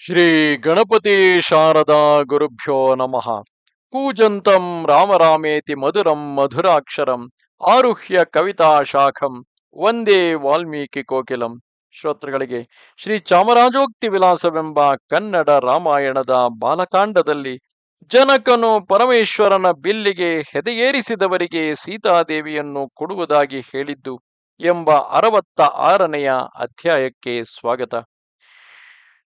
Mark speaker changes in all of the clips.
Speaker 1: ಶ್ರೀ ಗಣಪತಿ ಶಾರದಾ ಗುರುಭ್ಯೋ ನಮಃ. ಕೂಜಂತಂ ರಾಮರಾಮೇತಿ ಮಧುರಂ ಮಧುರಾಕ್ಷರಂ ಆರುಹ್ಯ ಕವಿತಾ ಶಾಖಂ ಒಂದೇ ವಾಲ್ಮೀಕಿ ಕೋಕಿಲಂ. ಶ್ರೋತೃಗಳಿಗೆ, ಶ್ರೀ ಚಾಮರಾಜೋಕ್ತಿ ವಿಲಾಸವೆಂಬ ಕನ್ನಡ ರಾಮಾಯಣದ ಬಾಲಕಾಂಡದಲ್ಲಿ ಜನಕನು ಪರಮೇಶ್ವರನ ಬಿಲ್ಲಿಗೆ ಹೆದೆಯೇರಿಸಿದವರಿಗೆ ಸೀತಾದೇವಿಯನ್ನು ಕೊಡುವುದಾಗಿ ಹೇಳಿದ್ದು ಎಂಬ ಅರವತ್ತ ಆರನೆಯ ಅಧ್ಯಾಯಕ್ಕೆ ಸ್ವಾಗತ.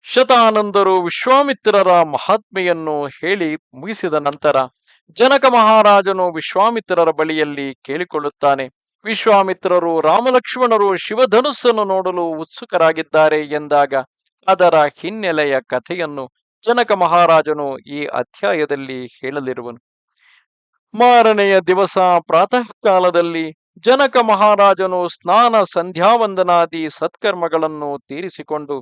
Speaker 1: ಶತಾನಂದರು ವಿಶ್ವಾಮಿತ್ರರ ಮಹಾತ್ಮೆಯನ್ನು ಹೇಳಿ ಮುಗಿಸಿದ ನಂತರ ಜನಕ ಮಹಾರಾಜನು ವಿಶ್ವಾಮಿತ್ರರ ಬಳಿಯಲ್ಲಿ ಕೇಳಿಕೊಳ್ಳುತ್ತಾನೆ, ವಿಶ್ವಾಮಿತ್ರರು ರಾಮಲಕ್ಷ್ಮಣರು ಶಿವಧನುಸ್ಸನ್ನು ನೋಡಲು ಉತ್ಸುಕರಾಗಿದ್ದಾರೆ ಎಂದಾಗ ಅದರ ಹಿನ್ನೆಲೆಯ ಕಥೆಯನ್ನು ಜನಕ ಮಹಾರಾಜನು ಈ ಅಧ್ಯಾಯದಲ್ಲಿ ಹೇಳಲಿರುವನು. ಮಾರನೆಯ ದಿವಸ ಪ್ರಾತಃ ಕಾಲದಲ್ಲಿ ಜನಕ ಮಹಾರಾಜನು ಸ್ನಾನ ಸಂಧ್ಯಾವಂದನಾದಿ ಸತ್ಕರ್ಮಗಳನ್ನು ತೀರಿಸಿಕೊಂಡು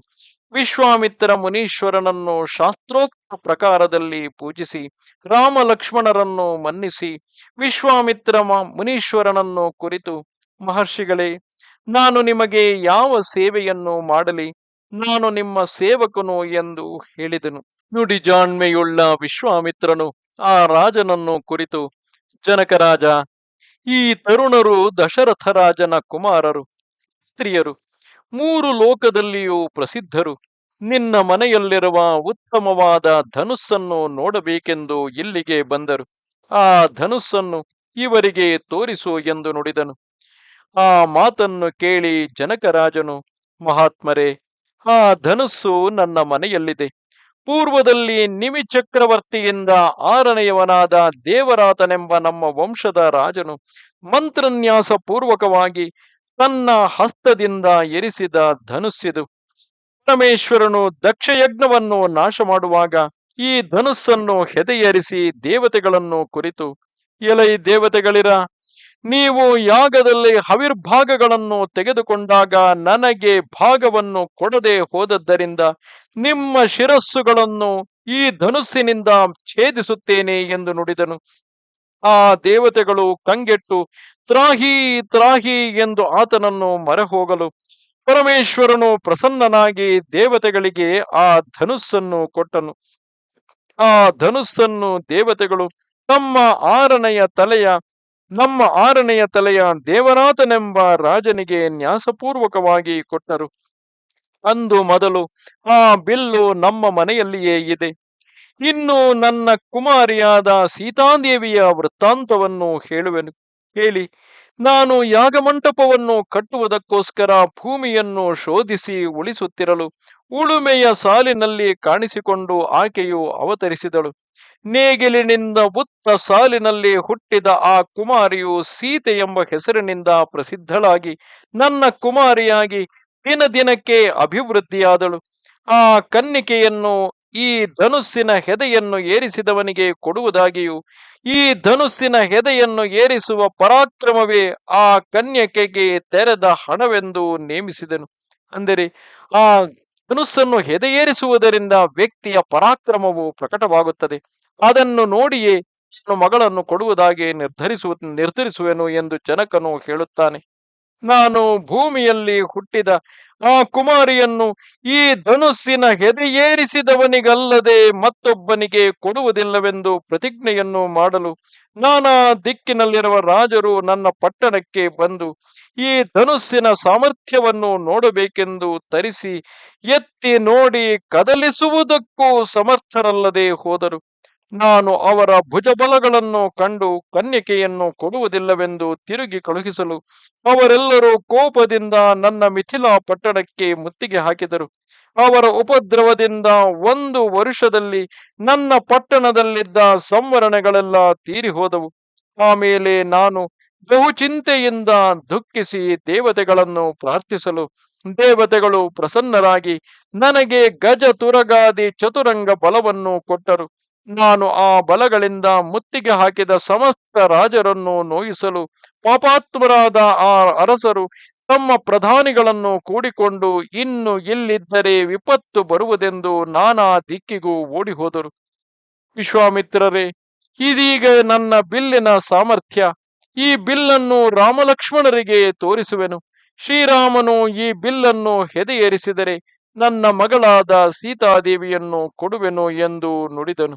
Speaker 1: ವಿಶ್ವಾಮಿತ್ರ ಮುನೀಶ್ವರನನ್ನು ಶಾಸ್ತ್ರೋಕ್ತ ಪ್ರಕಾರದಲ್ಲಿ ಪೂಜಿಸಿ ರಾಮ ಲಕ್ಷ್ಮಣರನ್ನು ಮನ್ನಿಸಿ ವಿಶ್ವಾಮಿತ್ರ ಮುನೀಶ್ವರನನ್ನು ಕುರಿತು, ಮಹರ್ಷಿಗಳೇ, ನಾನು ನಿಮಗೆ ಯಾವ ಸೇವೆಯನ್ನು ಮಾಡಲಿ? ನಾನು ನಿಮ್ಮ ಸೇವಕನು ಎಂದು ಹೇಳಿದನು. ನುಡಿಜಾಣ್ಮೆಯುಳ್ಳ ವಿಶ್ವಾಮಿತ್ರನು ಆ ರಾಜನನ್ನು ಕುರಿತು ಜನಕರಾಜ ಈ ತರುಣರು ದಶರಥರಾಜನ ಕುಮಾರರು, ಸ್ತ್ರೀಯರು, ಮೂರು ಲೋಕದಲ್ಲಿಯೂ ಪ್ರಸಿದ್ಧರು. ನಿನ್ನ ಮನೆಯಲ್ಲಿರುವ ಉತ್ತಮವಾದ ಧನುಸ್ಸನ್ನು ನೋಡಬೇಕೆಂದು ಇಲ್ಲಿಗೆ ಬಂದರು. ಆ ಧನುಸ್ಸನ್ನು ಇವರಿಗೆ ತೋರಿಸು ಎಂದು ನುಡಿದನು. ಆ ಮಾತನ್ನು ಕೇಳಿ ಜನಕರಾಜನು, ಮಹಾತ್ಮರೇ, ಆ ಧನುಸ್ಸು ನನ್ನ ಮನೆಯಲ್ಲಿದೆ. ಪೂರ್ವದಲ್ಲಿ ನಿಮಿ ಚಕ್ರವರ್ತಿಯಿಂದ ಆರನೆಯವನಾದ ದೇವರಾತನೆಂಬ ನಮ್ಮ ವಂಶದ ರಾಜನು ಮಂತ್ರನ್ಯಾಸ ಪೂರ್ವಕವಾಗಿ ತನ್ನ ಹಸ್ತದಿಂದ ಎರಿಸಿದ ಧನುಸ್ಸಿದು. ಪರಮೇಶ್ವರನು ದಕ್ಷಯಜ್ಞವನ್ನು ನಾಶ ಮಾಡುವಾಗ ಈ ಧನುಸ್ಸನ್ನು ಹೆದೆಯರಿಸಿ ದೇವತೆಗಳನ್ನು ಕುರಿತು, ಎಲೈ ದೇವತೆಗಳಿರ ನೀವು ಯಾಗದಲ್ಲಿ ಹವಿರ್ಭಾಗಗಳನ್ನು ತೆಗೆದುಕೊಂಡಾಗ ನನಗೆ ಭಾಗವನ್ನು ಕೊಡದೆ ಹೋದದ್ದರಿಂದ ನಿಮ್ಮ ಶಿರಸ್ಸುಗಳನ್ನು ಈ ಧನುಸ್ಸಿನಿಂದ ಛೇದಿಸುತ್ತೇನೆ ಎಂದು ನುಡಿದನು. ಆ ದೇವತೆಗಳು ಕಂಗೆಟ್ಟು ತ್ರಾಹಿ ತ್ರಾಹಿ ಎಂದು ಆತನನ್ನು ಮರೆಹೋಗಲು ಪರಮೇಶ್ವರನು ಪ್ರಸನ್ನನಾಗಿ ದೇವತೆಗಳಿಗೆ ಆ ಧನುಸ್ಸನ್ನು ಕೊಟ್ಟನು. ಆ ಧನುಸ್ಸನ್ನು ದೇವತೆಗಳು ತಮ್ಮ ಆರನೆಯ ತಲೆಯ ನಮ್ಮ ಆರನೆಯ ತಲೆಯ ದೇವನಾಥನೆಂಬ ರಾಜನಿಗೆ ನ್ಯಾಸಪೂರ್ವಕವಾಗಿ ಕೊಟ್ಟರು. ಅಂದು ಮೊದಲು ಆ ಬಿಲ್ಲು ನಮ್ಮ ಮನೆಯಲ್ಲಿಯೇ ಇದೆ. ಇನ್ನು ನನ್ನ ಕುಮಾರಿಯಾದ ಸೀತಾದೇವಿಯ ವೃತ್ತಾಂತವನ್ನು ಹೇಳುವೆನು, ಹೇಳಿ. ನಾನು ಯಾಗಮಂಟಪವನ್ನು ಕಟ್ಟುವುದಕ್ಕೋಸ್ಕರ ಭೂಮಿಯನ್ನು ಶೋಧಿಸಿ ಉಳಿಸುತ್ತಿರಲು ಉಳುಮೆಯ ಸಾಲಿನಲ್ಲಿ ಕಾಣಿಸಿಕೊಂಡು ಆಕೆಯು ಅವತರಿಸಿದಳು. ನೇಗಿಲಿನಿಂದ ಬುತ್ತ ಸಾಲಿನಲ್ಲಿ ಹುಟ್ಟಿದ ಆ ಕುಮಾರಿಯು ಸೀತೆ ಎಂಬ ಹೆಸರಿನಿಂದ ಪ್ರಸಿದ್ಧಳಾಗಿ, ನನ್ನ ಕುಮಾರಿಯಾಗಿ ದಿನ ದಿನಕ್ಕೆ ಅಭಿವೃದ್ಧಿಯಾದಳು. ಆ ಕನ್ನಿಕೆಯನ್ನು ಈ ಧನುಸ್ಸಿನ ಹೆದೆಯನ್ನು ಏರಿಸಿದವನಿಗೆ ಕೊಡುವುದಾಗಿಯೂ, ಈ ಧನುಸ್ಸಿನ ಹೆದೆಯನ್ನು ಏರಿಸುವ ಪರಾಕ್ರಮವೇ ಆ ಕನ್ಯಕೆಗೆ ತೆರೆದ ಹಣವೆಂದು ನೇಮಿಸಿದನು. ಅಂದರೆ ಆ ಧನುಸ್ಸನ್ನು ಹೆದೆಯೇರಿಸುವುದರಿಂದ ವ್ಯಕ್ತಿಯ ಪರಾಕ್ರಮವು ಪ್ರಕಟವಾಗುತ್ತದೆ. ಅದನ್ನು ನೋಡಿಯೇ ನಾನು ಮಗಳನ್ನು ಕೊಡುವುದಾಗಿ ನಿರ್ಧರಿಸುವ ನಿರ್ಧರಿಸುವೆನು ಎಂದು ಜನಕನು ಹೇಳುತ್ತಾನೆ. ನಾನು ಭೂಮಿಯಲ್ಲಿ ಹುಟ್ಟಿದ ಆ ಕುಮಾರಿಯನ್ನು ಈ ಧನುಸ್ಸಿನ ಹೆದೆಯೇರಿಸಿದವನಿಗಲ್ಲದೆ ಮತ್ತೊಬ್ಬನಿಗೆ ಕೊಡುವುದಿಲ್ಲವೆಂದು ಪ್ರತಿಜ್ಞೆಯನ್ನು ಮಾಡಲು ನಾನಾ ದಿಕ್ಕಿನಲ್ಲಿರುವ ರಾಜರು ನನ್ನ ಪಟ್ಟಣಕ್ಕೆ ಬಂದು ಈ ಧನುಸ್ಸಿನ ಸಾಮರ್ಥ್ಯವನ್ನು ನೋಡಬೇಕೆಂದು ತರಿಸಿ ಎತ್ತಿ ನೋಡಿ ಕದಲಿಸುವುದಕ್ಕೂ ಸಮರ್ಥರಲ್ಲದೆ ಹೋದರು. ನಾನು ಅವರ ಭುಜಬಲಗಳನ್ನು ಕಂಡು ಕನ್ಯಕೆಯನ್ನು ಕೊಡುವುದಿಲ್ಲವೆಂದು ತಿರುಗಿ ಕಳುಹಿಸಲು ಅವರೆಲ್ಲರೂ ಕೋಪದಿಂದ ನನ್ನ ಮಿಥಿಲಾ ಪಟ್ಟಣಕ್ಕೆ ಮುತ್ತಿಗೆ ಹಾಕಿದರು. ಅವರ ಉಪದ್ರವದಿಂದ ಒಂದು ವರುಷದಲ್ಲಿ ನನ್ನ ಪಟ್ಟಣದಲ್ಲಿದ್ದ ಸಂವರಣೆಗಳೆಲ್ಲ ತೀರಿ ಹೋದವು ಆಮೇಲೆ ನಾನು ಬಹುಚಿಂತೆಯಿಂದ ದುಃಖಿಸಿ ದೇವತೆಗಳನ್ನು ಪ್ರಾರ್ಥಿಸಲು ದೇವತೆಗಳು ಪ್ರಸನ್ನರಾಗಿ ನನಗೆ ಗಜ ತುರಗಾದಿ ಚತುರಂಗ ಬಲವನ್ನು ಕೊಟ್ಟರು. ನಾನು ಆ ಬಲಗಳಿಂದ ಮುತ್ತಿಗೆ ಹಾಕಿದ ಸಮಸ್ತ ರಾಜರನ್ನು ನೋಯಿಸಲು ಪಾಪಾತ್ಮರಾದ ಆ ಅರಸರು ತಮ್ಮ ಪ್ರಧಾನಿಗಳನ್ನು ಕೂಡಿಕೊಂಡು ಇನ್ನು ಇಲ್ಲಿದ್ದರೆ ವಿಪತ್ತು ಬರುವುದೆಂದು ನಾನಾ ದಿಕ್ಕಿಗೂ ಓಡಿ ಹೋದರು ವಿಶ್ವಾಮಿತ್ರರೇ, ಇದೀಗ ನನ್ನ ಬಿಲ್ಲಿನ ಸಾಮರ್ಥ್ಯ. ಈ ಬಿಲ್ಲನ್ನು ರಾಮಲಕ್ಷ್ಮಣರಿಗೆ ತೋರಿಸುವೆನು. ಶ್ರೀರಾಮನು ಈ ಬಿಲ್ಲನ್ನು ಹೆದೆಯೇರಿಸಿದರೆ ನನ್ನ ಮಗಳಾದ ಸೀತಾದೇವಿಯನ್ನು ಕೊಡುವೆನು ಎಂದು ನುಡಿದನು.